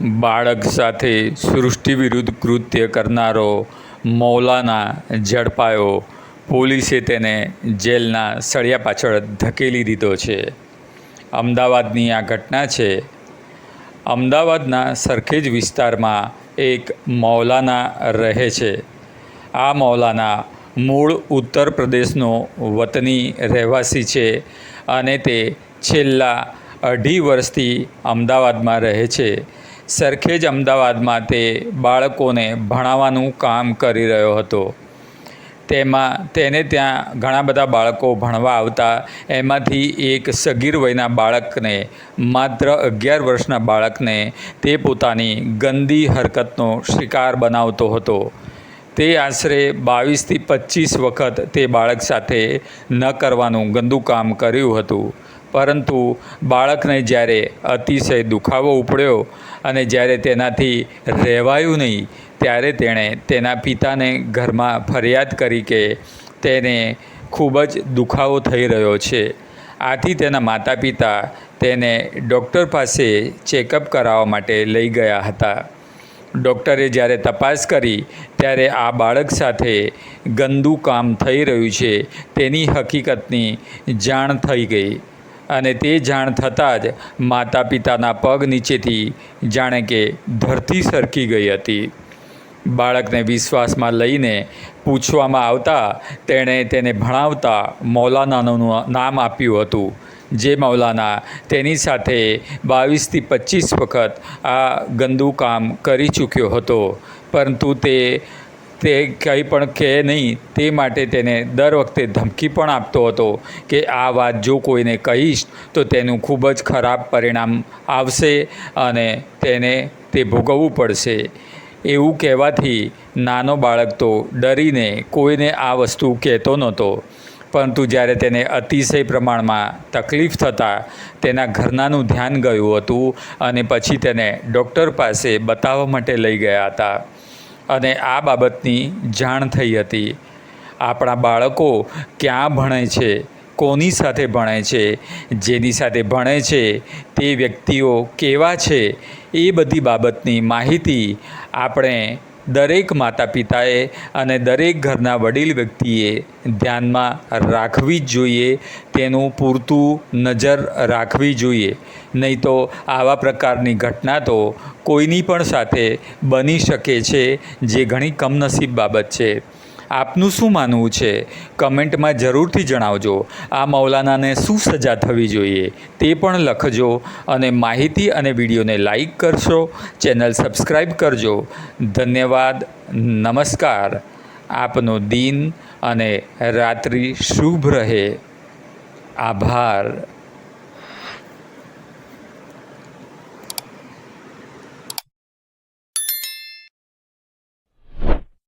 બાળક સાથે સૃષ્ટિ વિરુદ્ધ કૃત્ય કરનારો મૌલાના ઝડપાયો. પોલીસે તેને જેલના સળિયા પાછળ ધકેલી દીધો છે. અમદાવાદની આ ઘટના છે. અમદાવાદના સરખેજ વિસ્તારમાં એક મૌલાના રહે છે. આ મૌલાના મૂળ ઉત્તર પ્રદેશનો વતની રહેવાસી છે અને તે છેલ્લા અઢી વર્ષથી અમદાવાદમાં રહે છે. સરખેજ અમદાવાદમાં તે બાળકોને ભણાવવાનું કામ કરી રહ્યો હતો. તેમાં, તેને ત્યાં ઘણા બધા બાળકો ભણવા આવતા, એમાંથી એક સગીર વયના બાળકને, માત્ર અગિયાર વર્ષના બાળકને, તે પોતાની ગંદી હરકતનો શિકાર બનાવતો હતો. તે આશરે બાવીસથી પચીસ વખત તે બાળક સાથે ન કરવાનું ગંદુ કામ કર્યું હતું. પરંતુ બાળકને જ્યારે અતિશય દુખાવો ઉપડ્યો અને જ્યારે તેનાથી રહેવાયું નહીં, ત્યારે તેણે તેના પિતાને ઘરમાં ફરિયાદ કરી કે તેને ખૂબ જ દુખાવો થઈ રહ્યો છે. આથી તેના માતા પિતા તેને ડૉક્ટર પાસે ચેકઅપ કરાવવા માટે લઈ ગયા હતા. ડૉક્ટરે જ્યારે તપાસ કરી, ત્યારે આ બાળક સાથે ગંદુ કામ થઈ રહ્યું છે. તેની હકીકતની જાણ થઈ ગઈ. અને તે જાણ થતાં જ માતા પિતાના પગ નીચેથી જાણે કે ધરતી સરકી ગઈ હતી. બાળકને વિશ્વાસમાં લઈને પૂછવામાં આવતા તેણે તેને ભણાવતા મૌલાનાનું નામ આપ્યું હતું, જે મૌલાના તેની સાથે બાવીસથી પચીસ વખત આ ગંદુ કામ કરી ચૂક્યો હતો. પરંતુ તે તે કંઈ પણ કહે નહીં, તે માટે તેને દર વખતે ધમકી પણ આપતો હતો કે આ વાત જો કોઈને કહીશ, તો તેનું ખૂબ જ ખરાબ પરિણામ આવશે અને તેને તે ભોગવવું પડશે. એવું કહેવાથી નાનો બાળક તો ડરીને કોઈને આ વસ્તુ કહેતો નહોતો. પરંતુ જ્યારે તેને અતિશય પ્રમાણમાં તકલીફ થતાં તેના ઘરનાનું ધ્યાન ગયું હતું અને પછી તેને ડૉક્ટર પાસે બતાવવા માટે લઈ ગયા હતા. અને આ બાબતની જાણ થઈ હતી. આપણા બાળકો ક્યાં ભણે છે? કોની સાથે ભણે છે? જેની સાથે ભણે છે? તે વ્યક્તિઓ કેવા છે? એ બધી બાબતની માહિતી આપણે દરેક માતા પિતાએ અને દરેક ઘરના વડીલ વ્યક્તિએ ધ્યાનમાં રાખવી જ જોઈએ, તેનું પૂરતું નજર રાખવી જોઈએ. નહીં તો આવા પ્રકારની ઘટના તો કોઈની પણ સાથે બની શકે છે, જે ઘણી કમનસીબ બાબત છે. આપનું શું માનવું છે? કમેન્ટમાં જરૂરથી જણાવજો. આ મૌલાનાને શું સજા થવી જોઈએ તે પણ લખજો અને માહિતી અને વિડીયોને લાઈક કરશો, ચેનલ સબસ્ક્રાઈબ કરજો. ધન્યવાદ, નમસ્કાર. આપનો દિન અને રાત્રિ શુભ રહે. આભાર.